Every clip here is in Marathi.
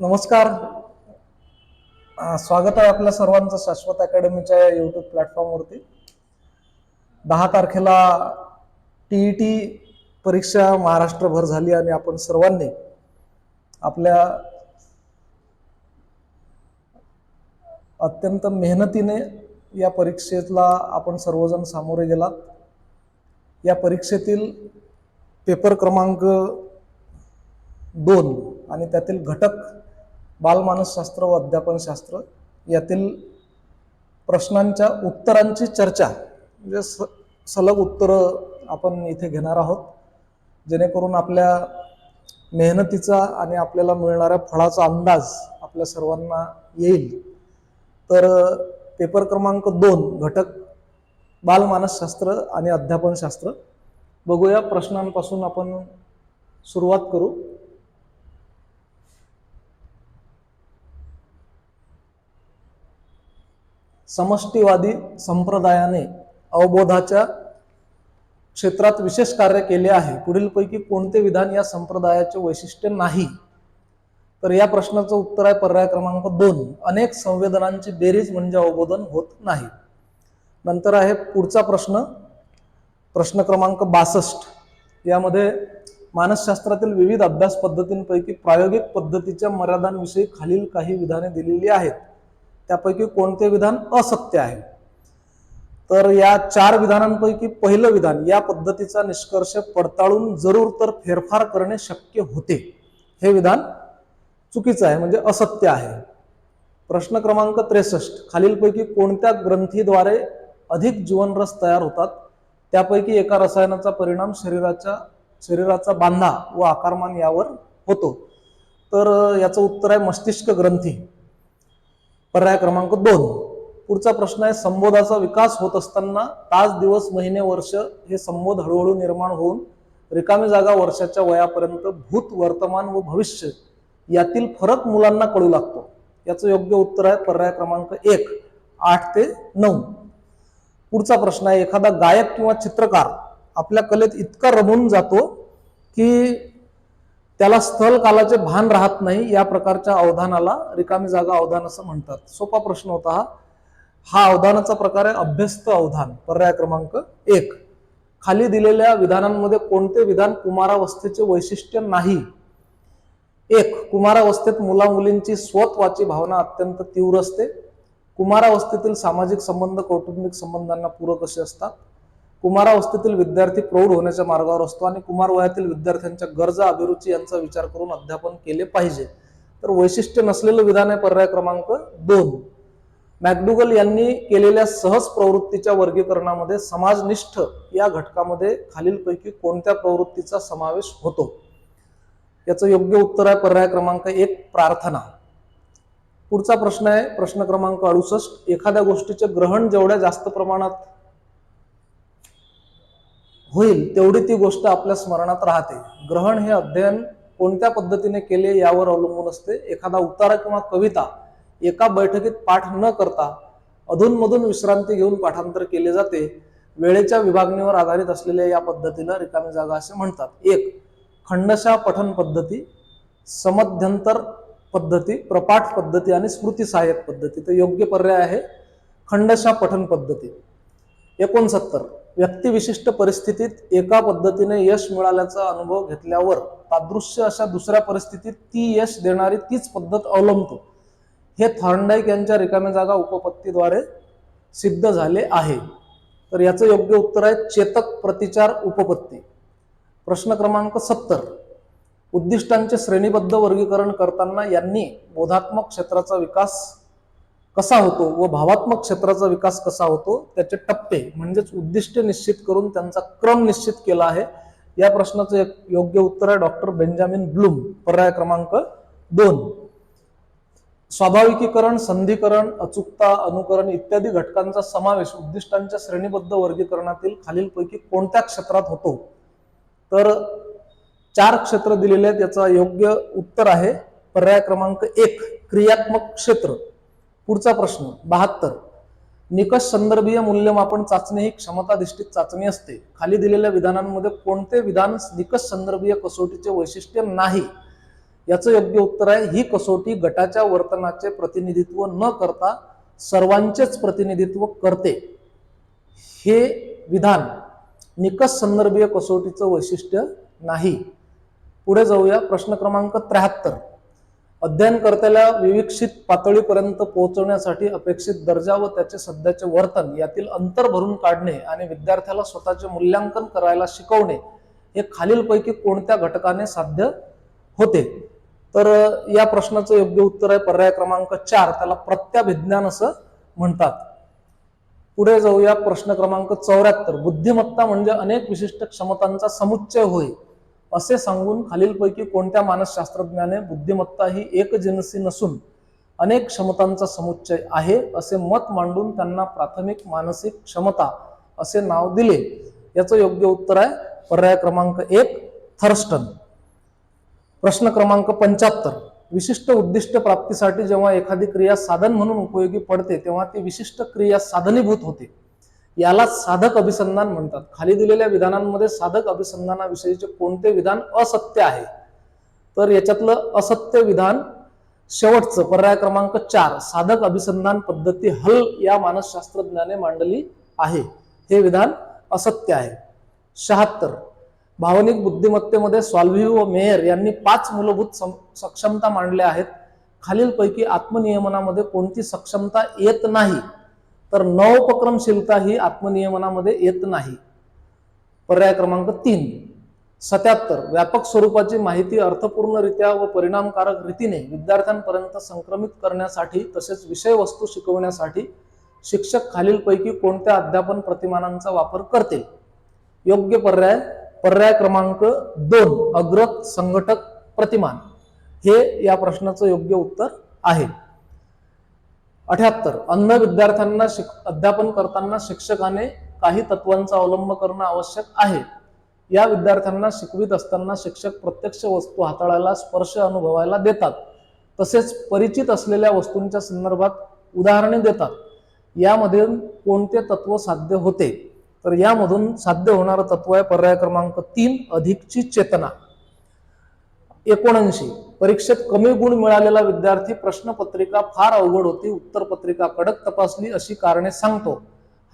नमस्कार. स्वागत आहे आपल्या सर्वांचं शाश्वत अकॅडमीच्या युट्यूब प्लॅटफॉर्मवरती. दहा तारखेला टीईटी परीक्षा महाराष्ट्रभर झाली आणि आपण सर्वांनी आपल्या अत्यंत मेहनतीने या परीक्षेला आपण सर्वजण सामोरे गेलात. या परीक्षेतील पेपर क्रमांक दोन आणि त्यातील घटक बालमानसशास्त्र व अध्यापनशास्त्र यातील प्रश्नांच्या उत्तरांची चर्चा म्हणजे स सलग उत्तरं आपण इथे घेणार आहोत. जेणेकरून आपल्या मेहनतीचा आणि आपल्याला मिळणाऱ्या फळाचा अंदाज आपल्या सर्वांना येईल. तर पेपर क्रमांक दोन घटक बालमानसशास्त्र आणि अध्यापनशास्त्र. बघूया प्रश्नांपासून आपण सुरुवात करू. समष्टीवादी संप्रदायाने अवबोधाच्या क्षेत्रात विशेष कार्य केले आहे. पुढीलपैकी कोणते विधान या संप्रदायाचे वैशिष्ट्य नाही? तर या प्रश्नाचं उत्तर आहे पर्याय क्रमांक दोन. अनेक संवेदनांची बेरीज म्हणजे अवबोधन होत नाही. नंतर आहे पुढचा प्रश्न. प्रश्न क्रमांक बासष्ट. यामध्ये मानसशास्त्रातील विविध अभ्यास पद्धतींपैकी प्रायोगिक पद्धतीच्या मर्यादांविषयी खालील काही विधाने दिलेली आहेत. त्यापैकी कोणते विधान असत्य आहे? तर या चार विधानांपैकी पहिलं विधान या पद्धतीचा निष्कर्ष पडताळून जरूर तर फेरफार करणे शक्य होते. हे विधान चुकीचं आहे म्हणजे असत्य आहे. प्रश्न क्रमांक त्रेसष्ट. खालीलपैकी कोणत्या ग्रंथीद्वारे अधिक जीवनरस तयार होतात? त्यापैकी एका रसायनाचा परिणाम शरीराच्या शरीराचा बांधा व आकारमान यावर होतो. तर याचं उत्तर आहे मस्तिष्क ग्रंथी. पर्याय क्रमांक दोन. पुढचा प्रश्न आहे संबोधाचा विकास होत असताना तास दिवस महिने वर्ष हे संबोध हळूहळू निर्माण होऊन रिकामी जागा वर्षाच्या वयापर्यंत भूत वर्तमान व भविष्य यातील फरक मुलांना कळू लागतो. याचं योग्य उत्तर आहे पर्याय क्रमांक एक आठ ते नऊ. पुढचा प्रश्न आहे एखादा गायक किंवा चित्रकार आपल्या कलेत इतका रमून जातो की त्याला स्थल कालाचे भान राहत नाही या प्रकारच्या अवधानाला रिकामी जागा अवधान असं म्हणतात. सोपा प्रश्न होता हा. हा अवधानाचा प्रकार आहे अभ्यस्त अवधान पर्याय क्रमांक एक. खाली दिलेल्या विधानांमध्ये कोणते विधान कुमारावस्थेचे वैशिष्ट्य नाही? एक कुमारावस्थेत मुला मुलींची स्वत्वाची भावना अत्यंत तीव्र असते. कुमारावस्थेतील सामाजिक संबंध कौटुंबिक संबंधांना पूरक असे असतात. कुमारावस्थेतील विद्यार्थी प्रौढ होण्याच्या मार्गावर असतो आणि कुमार वयातील विद्यार्थ्यांच्या गरजा अभिरुची यांचा विचार करून अध्यापन केले पाहिजे. तर वैशिष्ट्य नसलेलं विधान आहे पर्याय क्रमांक दोन. मॅकडुगल यांनी केलेल्या सहज प्रवृत्तीच्या वर्गीकरणामध्ये समाजनिष्ठ या घटकामध्ये खालीलपैकी कोणत्या प्रवृत्तीचा समावेश होतो? याचं योग्य उत्तर आहे पर्याय क्रमांक एक प्रार्थना. पुढचा प्रश्न आहे प्रश्न क्रमांक अडुसष्ट. एखाद्या गोष्टीचे ग्रहण जेवढ्या जास्त प्रमाणात होईल तेवढी ती गोष्ट आपल्या स्मरणात राहते. ग्रहण हे अध्ययन कोणत्या पद्धतीने केले यावर अवलंबून असते? एखादा उतारा किंवा कविता एका बैठकीत पाठ न करता अधूनमधून विश्रांती घेऊन पाठांतर केले जाते. वेळेच्या विभागणीवर आधारित असलेल्या या पद्धतीला रिकामी जागा असे म्हणतात. एक खंडशा पठन पद्धती समध्यंतर पद्धती प्रपाठ पद्धती आणि स्मृती सहाय्यक पद्धती. तर योग्य पर्याय आहे खंडशा पठन पद्धती. एकोणसत्तर व्यक्तिविशिष्ट परिस्थितीत एका पद्धतीने यश मिळाल्याचा अनुभव घेतल्यावर तादृश्य अशा दुसऱ्या परिस्थितीत ती यश देणारी तीच पद्धत अवलंबतो. हे थॉर्नडाईक यांच्या रिकाम्या जागा उपपत्तीद्वारे सिद्ध झाले आहे. तर याचं योग्य उत्तर आहे चेतक प्रतिचार उपपत्ती. प्रश्न क्रमांक सत्तर. उद्दिष्टांचे श्रेणीबद्ध वर्गीकरण करताना यांनी बोधात्मक क्षेत्राचा विकास कसा होतो व भावात्मक क्षेत्राचा विकास कसा होतो त्याचे टप्पे म्हणजेच उद्दिष्ट निश्चित करून त्यांचा क्रम निश्चित केला आहे. या प्रश्नाचं एक योग्य उत्तर आहे डॉक्टर बेंजामिन ब्लूम पर्याय क्रमांक दोन. स्वाभाविकीकरण संधीकरण अचूकता अनुकरण इत्यादी घटकांचा समावेश उद्दिष्टांच्या श्रेणीबद्ध वर्गीकरणातील खालीलपैकी कोणत्या क्षेत्रात होतो? तर चार क्षेत्र दिलेले आहेत याचा योग्य उत्तर आहे. पर्याय क्रमांक एक क्रियात्मक क्षेत्र. पुढचा प्रश्न बहात्तर. निकष संदर्भीय मूल्यमापन चाचणी ही क्षमताधिष्ठित चाचणी असते. खाली दिलेल्या विधानांमध्ये कोणते विधान निकष संदर्भीय कसोटीचे वैशिष्ट्य नाही? याचं योग्य उत्तर आहे ही कसोटी गटाच्या वर्तनाचे प्रतिनिधित्व न करता सर्वांचेच प्रतिनिधित्व करते. हे विधान निकष संदर्भीय कसोटीचं वैशिष्ट्य नाही. पुढे जाऊया प्रश्न क्रमांक त्र्याहत्तर. अध्ययनकर्त्याला विविक्षित पातळीपर्यंत पोहोचवण्यासाठी अपेक्षित दर्जा व त्याचे सध्याचे वर्तन यातील अंतर भरून काढणे आणि विद्यार्थ्याला स्वतःचे मूल्यांकन करायला शिकवणे हे खालीलपैकी कोणत्या घटकाने साध्य होते? तर या प्रश्नाचं योग्य उत्तर आहे पर्याय क्रमांक चार. त्याला प्रत्याभिज्ञान असं म्हणतात. पुढे जाऊया प्रश्न क्रमांक चौऱ्याहत्तर. बुद्धिमत्ता म्हणजे अनेक विशिष्ट क्षमतांचा समुच्चय होय. असे सांगून खालीलपैकी कोणत्या मानसशास्त्रज्ञाने बुद्धिमत्ता ही एकजिनसी नसून अनेक क्षमतांचा समुच्चय आहे असे मत मांडून त्यांना प्राथमिक मानसिक क्षमता असे नाव दिले. याचं योग्य उत्तर आहे पर्याय क्रमांक एक थर्स्टन. प्रश्न क्रमांक पंच्याहत्तर. विशिष्ट उद्दिष्ट प्राप्तीसाठी जेव्हा एखादी क्रिया साधन म्हणून उपयोगी पडते तेव्हा ती विशिष्ट क्रिया साधनीभूत होते. याला साधक अभिसंधान म्हणतात. खाली दिलेल्या विधानांमध्ये साधक अभिसंधानाविषयीचे कोणते विधान असत्य आहे? तर याच्यातलं असत्य विधान शेवटचं पर्याय क्रमांक चार साधक अभिसंधान पद्धती हल या मानसशास्त्रज्ञाने मांडली आहे. हे विधान असत्य आहे. शहात्तर भावनिक बुद्धिमत्तेमध्ये स्वाल्व्ही व मेयर यांनी पाच मूलभूत सक्षमता मांडल्या आहेत. खालीलपैकी आत्मनियमनामध्ये कोणती सक्षमता येत नाही? तर नवोपक्रमशीलता ही आत्मनियमनामध्ये येत नाही. पर्याय क्रमांक तीन. सत्याहत्तर व्यापक स्वरूपाची माहिती अर्थपूर्णरित्या व परिणामकारक रीतीने विद्यार्थ्यांपर्यंत संक्रमित करण्यासाठी तसेच विषय वस्तू शिकवण्यासाठी शिक्षक खालीलपैकी कोणत्या अध्यापन प्रतिमानांचा वापर करतील? योग्य पर्याय पर्याय क्रमांक दोन अग्रत संघटक प्रतिमान. हे या प्रश्नाचं योग्य उत्तर आहे. अठ्याहत्तर. अंध विद्यार्थ्यांना शिक अध्यापन करताना शिक्षकाने काही तत्वांचा अवलंब करणं आवश्यक आहे. या विद्यार्थ्यांना शिकवित असताना शिक्षक प्रत्यक्ष वस्तू हाताळायला स्पर्श अनुभवायला देतात. तसेच परिचित असलेल्या वस्तूंच्या संदर्भात उदाहरणे देतात. यामध्ये कोणते तत्व साध्य होते? तर यामधून साध्य होणारं तत्व आहे पर्याय क्रमांक तीन अधिकची चेतना. एकोणऐंशी. परीक्षेत कमी गुण मिळालेला विद्यार्थी प्रश्नपत्रिका फार अवघड होती. उत्तरपत्रिका कडक तपासली अशी कारणे सांगतो.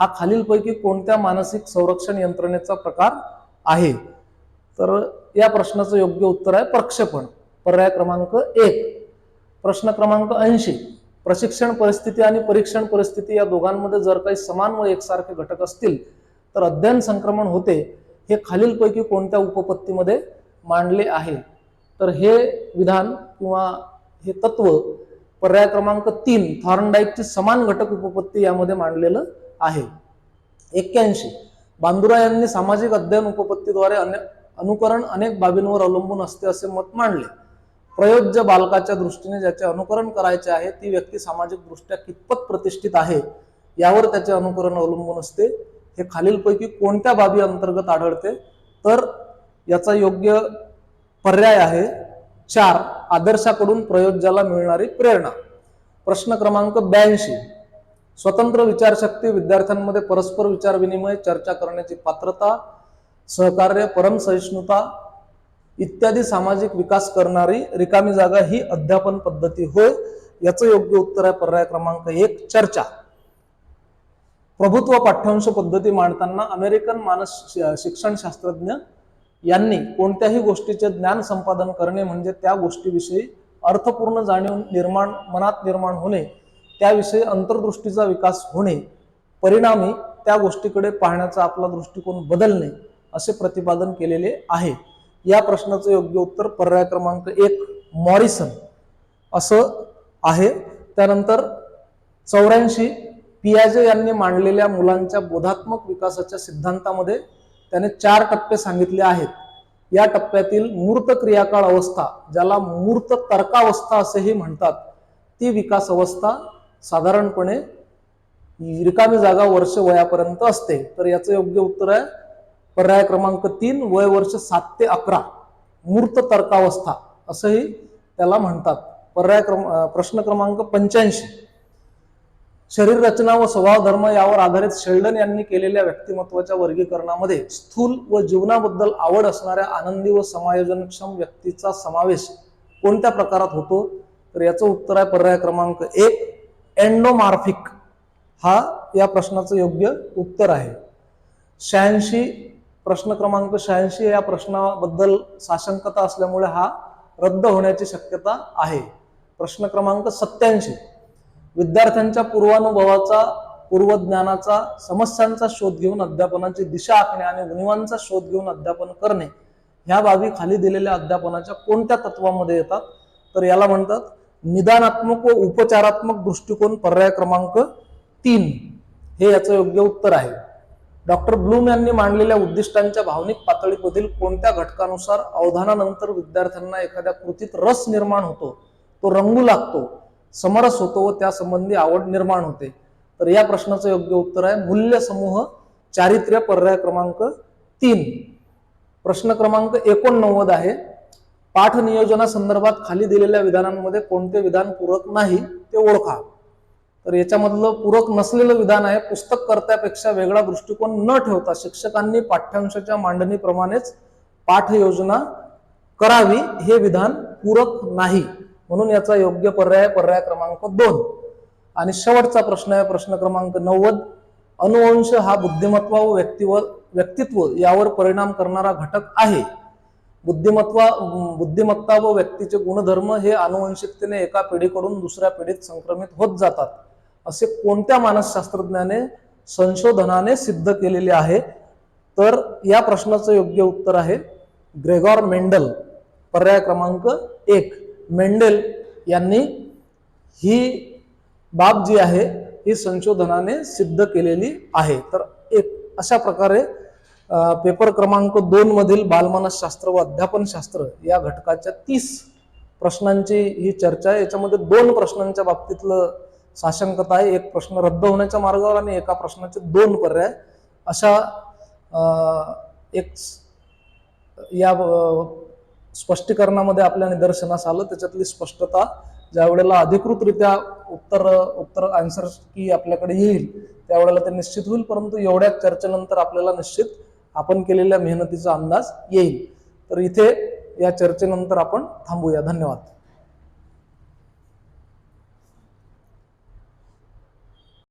हा खालीलपैकी कोणत्या मानसिक संरक्षण यंत्रणेचा प्रकार आहे? तर या प्रश्नाचं योग्य उत्तर आहे प्रक्षेपण. पर्याय क्रमांक एक. प्रश्न क्रमांक ऐंशी. प्रशिक्षण परिस्थिती आणि परीक्षण परिस्थिती या दोघांमध्ये जर काही समान व एकसारखे घटक असतील तर अध्ययन संक्रमण होते हे खालीलपैकी कोणत्या उपपत्तीमध्ये मांडले आहे? तर हे विधान किंवा हे तत्व पर्याय क्रमांक तीन थॉर्नडाईकची समान घटक उपपत्ती यामध्ये मांडलेलं आहे. एक्क्याऐंशी. बांदुरा यांनी सामाजिक अध्ययन उपपत्तीद्वारे अने अनुकरण अनेक बाबींवर अवलंबून असते असे मत मांडले. प्रयोज्य बालकाच्या दृष्टीने ज्याचे अनुकरण करायचे आहे ती व्यक्ती सामाजिक दृष्ट्या कितपत प्रतिष्ठित आहे यावर त्याचे अनुकरण अवलंबून असते. हे खालीलपैकी कोणत्या बाबी अंतर्गत आढळते? तर याचा योग्य पर्याय आहे. चार आदर्शाकडून प्रयोज्याला मिळणारी प्रेरणा. प्रश्न क्रमांक ब्याऐंशी. स्वतंत्र विचारशक्ती विद्यार्थ्यांमध्ये परस्पर विचार विनिमय चर्चा करण्याची पात्रता सहकार्य परमसहिष्णुता इत्यादी सामाजिक विकास करणारी रिकामी जागा ही अध्यापन पद्धती होय. याचं योग्य उत्तर आहे पर्याय क्रमांक एक चर्चा. प्रभुत्व पाठ्यांश पद्धती मांडताना अमेरिकन मानस शिक्षणशास्त्रज्ञ यांनी कोणत्याही गोष्टीचे ज्ञान संपादन करणे म्हणजे त्या गोष्टीविषयी अर्थपूर्ण जाणीव निर्माण मनात निर्माण होणे त्याविषयी अंतर्दृष्टीचा विकास होणे परिणामी त्या गोष्टीकडे पाहण्याचा आपला दृष्टिकोन बदलणे असे प्रतिपादन केलेले आहे. या प्रश्नाचं योग्य उत्तर पर्याय क्रमांक एक मॉरिसन. असं आहे. त्यानंतर चौऱ्याऐंशी पियाजे यांनी मांडलेल्या मुलांच्या बोधात्मक विकासाच्या सिद्धांतामध्ये त्याने चार टप्पे सांगितले आहेत. या टप्प्यातील मूर्त क्रियाकाळ अवस्था ज्याला मूर्त तर्कावस्था असेही म्हणतात ती विकास अवस्था साधारणपणे रिकामी जागा वर्ष वयापर्यंत असते. तर याचं योग्य उत्तर आहे पर्याय क्रमांक तीन वय वर्ष सात ते अकरा. मूर्त तर्कावस्था असंही त्याला म्हणतात. पर्याय क्रम प्रश्न क्रमांक पंच्याऐंशी. शरीर रचना व स्वभाव धर्म यावर आधारित शेल्डन यांनी केलेल्या व्यक्तिमत्वाच्या वर्गीकरणामध्ये स्थूल व जीवनाबद्दल आवड असणाऱ्या आनंदी व समायोजनक्षम व्यक्तीचा समावेश कोणत्या प्रकारात होतो? तर याचं उत्तर आहे पर्याय क्रमांक एक. एंडोमार्फिक हा या प्रश्नाचं योग्य उत्तर आहे. शहाऐंशी प्रश्न क्रमांक शहाऐंशी या प्रश्नाबद्दल साशंकता असल्यामुळे हा रद्द होण्याची शक्यता आहे. प्रश्न क्रमांक सत्याऐंशी विद्यार्थ्यांच्या पूर्वानुभवाचा पूर्वज्ञानाचा समस्यांचा शोध घेऊन अध्यापनाची दिशा आखणे आणि उणीवांचा शोध घेऊन अध्यापन करणे ह्या बाबी खाली दिलेल्या अध्यापनाच्या कोणत्या तत्वामध्ये येतात? तर याला म्हणतात निदानात्मक व उपचारात्मक दृष्टिकोन पर्याय क्रमांक तीन. हे याचं योग्य उत्तर आहे. डॉक्टर ब्लूम यांनी मांडलेल्या उद्दिष्टांच्या भावनिक पातळीमधील कोणत्या घटकानुसार अवधानानंतर विद्यार्थ्यांना एखाद्या कृतीत रस निर्माण होतो तो रंगू लागतो समरस होतो व त्यासंबंधी आवड निर्माण होते. तर या प्रश्नाचं योग्य उत्तर आहे मूल्य समूह चारित्र्य पर्याय क्रमांक तीन. प्रश्न क्रमांक एकोणनव्वद आहे. पाठ नियोजनासंदर्भात खाली दिलेल्या विधानांमध्ये कोणते विधान पूरक नाही ते ओळखा. तर याच्यामधलं पूरक नसलेलं विधान आहे पुस्तक कर्त्यापेक्षा वेगळा दृष्टिकोन न ठेवता शिक्षकांनी पाठ्यांशाच्या मांडणीप्रमाणेच पाठ योजना करावी हे विधान पूरक नाही. म्हणून याचा योग्य पर्याय पर्याय क्रमांक दोन. आणि शेवटचा प्रश्न आहे प्रश्न क्रमांक नव्वद. अनुवंश हा बुद्धिमत्व व व्यक्तिव व्यक्तित्व यावर परिणाम करणारा घटक आहे. बुद्धिमत्वा बुद्धिमत्ता व व्यक्तीचे गुणधर्म हे अनुवंशिकतेने एका पिढीकडून दुसऱ्या पिढीत संक्रमित होत जातात. असे कोणत्या मानसशास्त्रज्ञाने संशोधनाने सिद्ध केलेले आहे? तर या प्रश्नाचं योग्य उत्तर आहे ग्रेगॉर मेंडल. पर्याय क्रमांक एक. मेंडेल यांनी ही बाब जी आहे ही संशोधनाने सिद्ध केलेली आहे. तर एक अशा प्रकारे पेपर क्रमांक दोन मधील बालमानसशास्त्र व अध्यापनशास्त्र या घटकाच्या तीस प्रश्नांची ही चर्चा आहे. याच्यामध्ये दोन प्रश्नांच्या बाबतीतलं साशंकता आहे. एक प्रश्न रद्द होण्याच्या मार्गावर आणि एका प्रश्नाचे दोन पर्याय. अशा एक या स्पष्टीकरणामध्ये आपल्या निदर्शनास आलं त्याच्यातली स्पष्टता ज्या वेळेला अधिकृतरित्या उत्तर उत्तर आन्सर की आपल्याकडे येईल त्यावेळेला ते निश्चित होईल परंतु एवढ्या चर्चेनंतर आपल्याला निश्चित आपण केलेल्या मेहनतीचा अंदाज येईल. तर इथे या चर्चेनंतर आपण थांबूया. धन्यवाद.